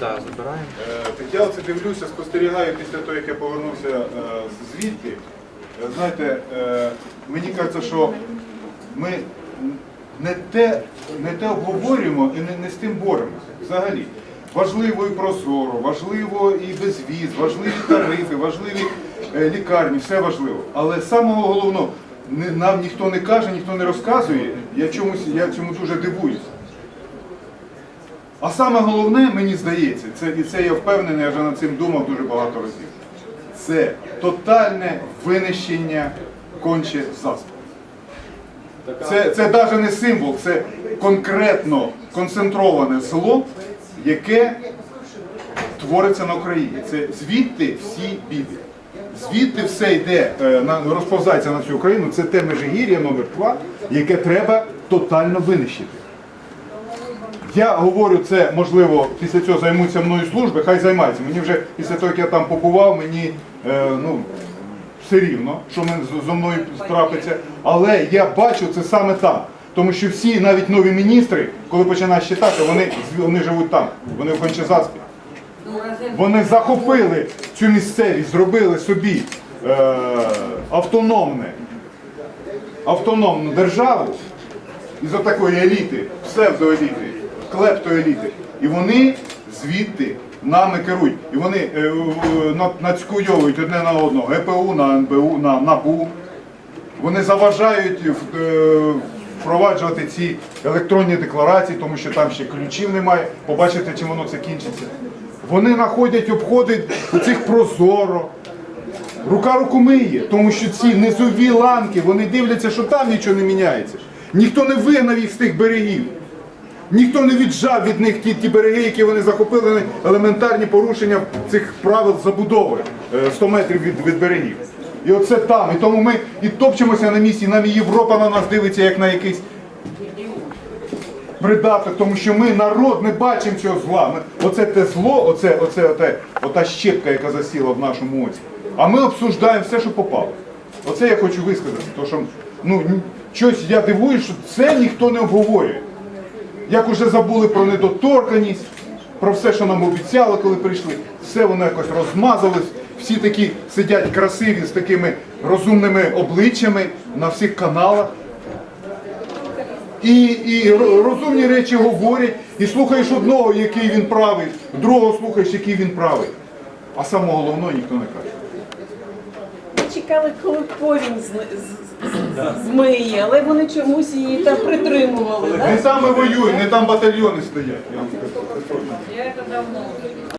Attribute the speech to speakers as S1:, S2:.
S1: Да, забираємо.
S2: Е, Так я оце дивлюся, спостерігаю після того, як я повернувся е, звідти. Е, Знаєте, мені кажеться, що ми не те, не те обговорюємо і не, не з тим боремося. Взагалі. Важливо і прозоро, важливо і безвіз, важливі тарифи, важливі лікарні, все важливо. Але самого головного, нам ніхто не каже, ніхто не розказує. Я чомусь я цьому дуже дивуюся. А саме головне, мені здається, це, і це я впевнений, я вже над цим думав дуже багато разів. Це тотальне винищення конче заспи. Це, це навіть не символ, це конкретно концентроване зло, яке твориться на Україні. Це звідти всі біди. Звідти все йде, е, розповзається на всю Україну. Це те межигір'я номер 2 яке треба тотально винищити. Я говорю це, можливо, після цього займуться мною служби, хай займаються. Мені вже після того, як я там побував, мені е, ну, все рівно, що зо мною трапиться. Але я бачу це саме там. Тому що всі, навіть нові міністри, коли починаєш читати, вони, вони живуть там, вони в Кончезаспі. Вони захопили цю місцевість, зробили собі е, автономне, автономну державу із такої еліти, псевдоеліти, клептоеліти. І вони звідти нами керують. І вони е, нацькуйовують одне на одного ГПУ, на НБУ, на НАБУ. Вони заважають е, впроваджувати ці електронні декларації, тому що там ще ключів немає. Побачите, чим воно це кінчиться. Вони знаходять, обходять цих прозоро. Рука руку миє, тому що ці низові ланки, вони дивляться, що там нічого не міняється. Ніхто не вигнав їх з тих берегів. Ніхто не віджав від них ті, ті береги, які вони захопили елементарні порушення цих правил забудови е, 100 метрів від, від берегів. І оце там. І тому ми і топчемося на місці, нам і Європа на нас дивиться як на якийсь придаток, тому що ми народ не бачимо цього зла. Ми, оце те зло, оце, оце, оте, ота щепка, яка засіла в нашому оці. А ми обсуждаємо все, що попало. Оце я хочу висказати. Тому що ну, щось я дивуюсь, що це ніхто не обговорює. Як уже забули про недоторканість, про все, що нам обіцяли, коли прийшли, все воно якось розмазалось. Всі такі сидять красиві з такими розумними обличчями на всіх каналах. І, і розумні речі говорять, і слухаєш одного, який він правий, другого слухаєш, який він правий. А самого головного ніхто не каже.
S3: Чекали, коли повінь з- змиє, але вони чомусь її там притримували.
S2: Не там ми воюють, не там батальйони стоять. Я вам скажу.
S4: Я это давно